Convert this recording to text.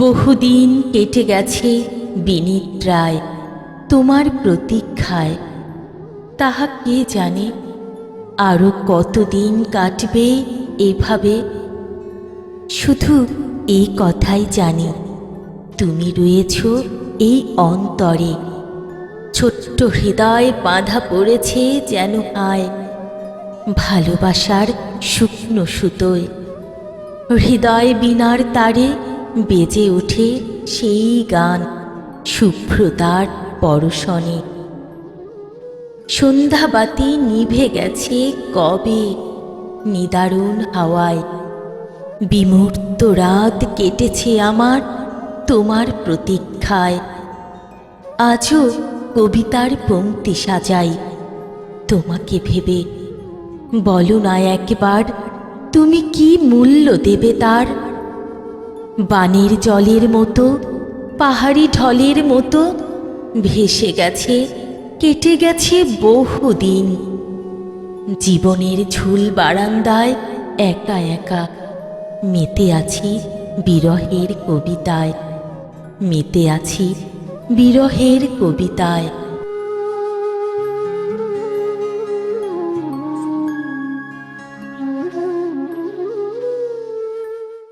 বহুদিন কেটে গেছে বিনিদ্রায় তোমার প্রতীক্ষায়। তাহা কে জানে আরও কতদিন কাটবে এভাবে? শুধু এই কথাই জানি, তুমি রয়েছ এই অন্তরে। ছোট্ট হৃদয় বাঁধা পড়েছে যেন আয় ভালোবাসার শুকনো সুতোয়। হৃদয় বিনার তারে বেজে ওঠে সেই গান শুভ্রতার পরশনে। সন্ধ্যাবাতি নিভে গেছে কবে? নিদারুণ হাওয়ায়। বিমূর্ত রাত কেটেছে আমার তোমার প্রতীক্ষায়। আজও কবিতার পংক্তি সাজাই। তোমাকে ভেবে বলো না একবার, তুমি কি মূল্য দেবে তার? বানের জলের মতো, পাহাড়ি ঢলের মতো ভেসে গেছে, কেটে গেছে বহুদিন। জীবনের ঝুল বারান্দায় একা একা মেতে আছি বিরহের কবিতায়, মেতে আছি বিরহের কবিতায়।